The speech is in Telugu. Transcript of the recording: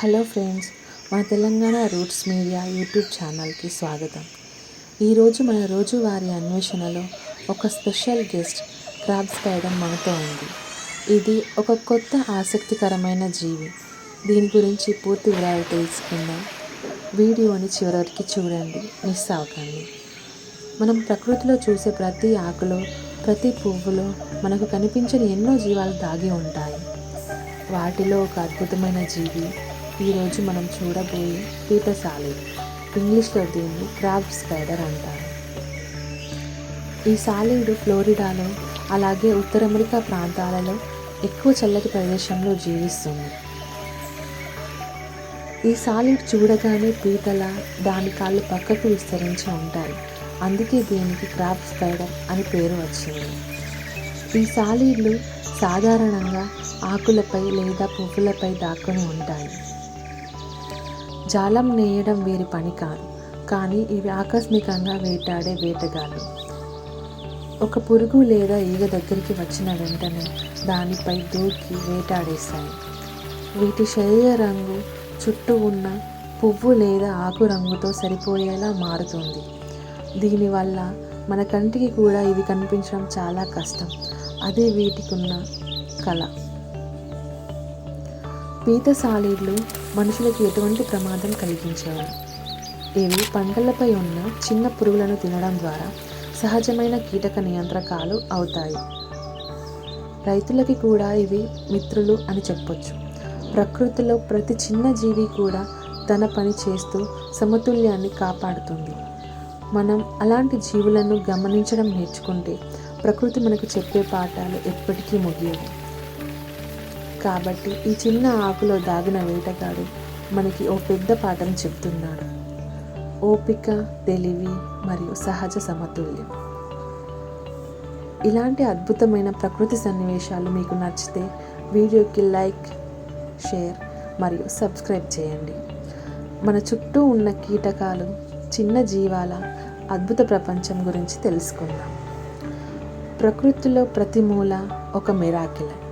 హలో ఫ్రెండ్స్ మన తెలంగాణ రూట్స్ మీడియా యూట్యూబ్ ఛానల్కి స్వాగతం. ఈరోజు మన రోజువారీ అన్వేషణలో ఒక స్పెషల్ గెస్ట్ క్రాబ్ స్పైడర్ మనతో ఉంది. ఇది ఒక కొత్త ఆసక్తికరమైన జీవి. దీని గురించి పూర్తి వివరాలు తెలుసుకుందాం. వీడియోని చివరికి చూడండి మిస్ అవ్వకండి. మనం ప్రకృతిలో చూసే ప్రతి ఆకులో ప్రతి పువ్వులో మనకు కనిపించని ఎన్నో జీవాలు దాగి ఉంటాయి. వాటిలో ఒక అద్భుతమైన జీవి ఈరోజు మనం చూడబోయే పీతసాలి ఇంగ్లీష్లో దీన్ని క్రాబ్ స్పైడర్ అంటారు. ఈ సాలీడు ఫ్లోరిడాలో అలాగే ఉత్తర అమెరికా ప్రాంతాలలో ఎక్కువ చల్లటి ప్రదేశంలో జీవిస్తుంది. ఈ సాలిడ్ చూడగానే పీతల దాని కాళ్ళు పక్కకు విస్తరించి ఉంటాయి. అందుకే దీనికి క్రాబ్ స్పైడర్ అని పేరు వచ్చింది. ఈ సాలీడ్లు సాధారణంగా ఆకులపై లేదా పువ్వులపై దాక్కుని ఉంటాయి. జాలం నేయడం వీరి పని కాదు. కానీ ఇవి ఆకస్మికంగా వేటాడే వేటగాళ్ళు. ఒక పురుగు లేదా ఈగ దగ్గరికి వచ్చిన వెంటనే దానిపై దూకి వేటాడేస్తాయి వీటి శరీర రంగు చుట్టూ ఉన్న పువ్వు లేదా ఆకు రంగుతో సరిపోయేలా మారుతుంది. దీనివల్ల మన కంటికి కూడా ఇవి కనిపించడం చాలా కష్టం. అదే వీటికి ఉన్న కళ. పీత సాలీడ్లు మనుషులకు ఎటువంటి ప్రమాదం కలిగించవు. ఇవి పంటలపై ఉన్న చిన్న పురుగులను తినడం ద్వారా సహజమైన కీటక నియంత్రకాలు అవుతాయి. రైతులకి కూడా ఇవి మిత్రులు అని చెప్పొచ్చు. ప్రకృతిలో ప్రతి చిన్న జీవి కూడా తన పని చేస్తూ సమతుల్యాన్ని కాపాడుతుంది. మనం అలాంటి జీవులను గమనించడం నేర్చుకుంటే ప్రకృతి మనకు చెప్పే పాఠాలు ఎప్పటికీ ముగియవు. కాబట్టి ఈ చిన్న ఆకులో దాగిన వేటగాడు మనకి ఓ పెద్ద పాఠం చెప్తున్నాడు. ఓపిక తెలివి మరియు సహజ సమతుల్యం. ఇలాంటి అద్భుతమైన ప్రకృతి సన్నివేశాలు మీకు నచ్చితే వీడియోకి లైక్ షేర్ మరియు సబ్స్క్రైబ్ చేయండి. మన చుట్టూ ఉన్న కీటకాలు చిన్న జీవాల అద్భుత ప్రపంచం గురించి తెలుసుకుందాం. ప్రకృతిలో ప్రతి మూల ఒక మిరాకిల్